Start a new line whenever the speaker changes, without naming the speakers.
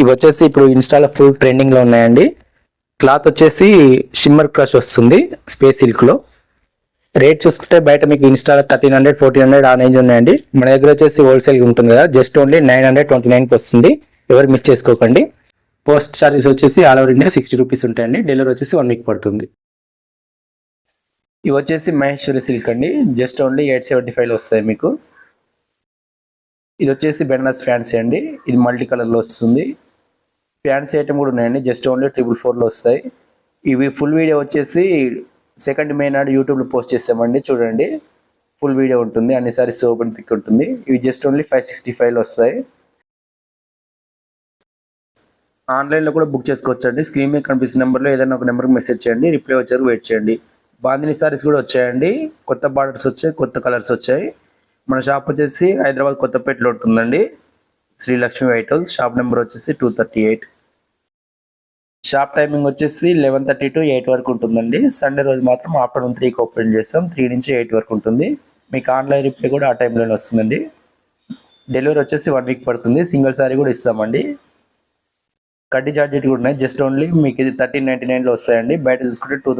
ఇవి వచ్చేసి ఇప్పుడు ఇన్స్టాలో ఫుల్ ట్రెండింగ్లో ఉన్నాయండి. క్లాత్ వచ్చేసి షిమ్మర్ క్రష్ వస్తుంది స్పేస్ సిల్క్లో రేట్ చూసుకుంటే బయట మీకు ఇన్స్టాలో థర్టీన్ హండ్రెడ్ ఫోర్టీన్ హండ్రెడ్ ఆ రేంజ్ ఉన్నాయండి. మన దగ్గర వచ్చేసి హోల్సేల్గా ఉంటుంది కదా just only nine hundred twenty నైన్కి వస్తుంది. ఎవరు మిస్ చేసుకోకండి. పోస్ట్ చార్జెస్ వచ్చేసి all over India sixty rupees ఉంటాయండి. డెలివరీ వచ్చేసి వన్ వీక్ పడుతుంది. ఇవి వచ్చేసి మహేశ్వరి సిల్క్ అండి. జస్ట్ ఓన్లీ ఎయిట్ సెవెంటీ ఫైవ్లో వస్తాయి మీకు. ఇది వచ్చేసి బెనారస్ ఫ్యాన్సీ అండి. ఇది మల్టీ కలర్లో వస్తుంది. ప్యాంట్స్ ఐటమ్ కూడా ఉన్నాయండి. జస్ట్ ఓన్లీ ట్రిపుల్ ఫోర్లో వస్తాయి. ఇవి ఫుల్ వీడియో వచ్చేసి సెకండ్ మే నాడు యూట్యూబ్లో పోస్ట్ చేసామండి చూడండి. ఫుల్ వీడియో ఉంటుంది. అన్ని సారీస్ ఓపెన్ పిక్ ఉంటుంది. ఇవి జస్ట్ ఓన్లీ ఫైవ్ సిక్స్టీ ఫైవ్లో వస్తాయి. ఆన్లైన్లో కూడా బుక్ చేసుకోవచ్చండి. స్క్రీన్ మీద కనిపిస్తున్న నెంబర్లో ఏదైనా ఒక నెంబర్కి మెసేజ్ చేయండి. రిప్లై వచ్చారు వెయిట్ చేయండి. బాందిని సారీస్ కూడా వచ్చాయండి. కొత్త బార్డర్స్ వచ్చాయి. కొత్త కలర్స్ వచ్చాయి. మన షాప్ వచ్చేసి హైదరాబాద్ కొత్తపేటలో ఉంటుందండి. Shri Lakshmi white house. Shop number వచ్చేసి two thirty eight. Shop timing వచ్చేసి లెవెన్ థర్టీ టు ఎయిట్ వరకు ఉంటుందండి. సండే రోజు మాత్రం ఆఫ్టర్నూన్ త్రీకి ఓపెన్ చేస్తాం. త్రీ నుంచి ఎయిట్ వరకు ఉంటుంది. మీకు ఆన్లైన్ రిప్లై కూడా ఆ టైంలోనే వస్తుందండి. డెలివరీ వచ్చేసి వన్ వీక్ పడుతుంది. సింగిల్ సారీ కూడా ఇస్తామండి. కడ్డీ చార్జెట్ కూడా ఉన్నాయి. జస్ట్ ఓన్లీ మీకు ఇది థర్టీన్ నైంటీ నైన్లో వస్తాయండి. బయట చూసుకుంటే టూ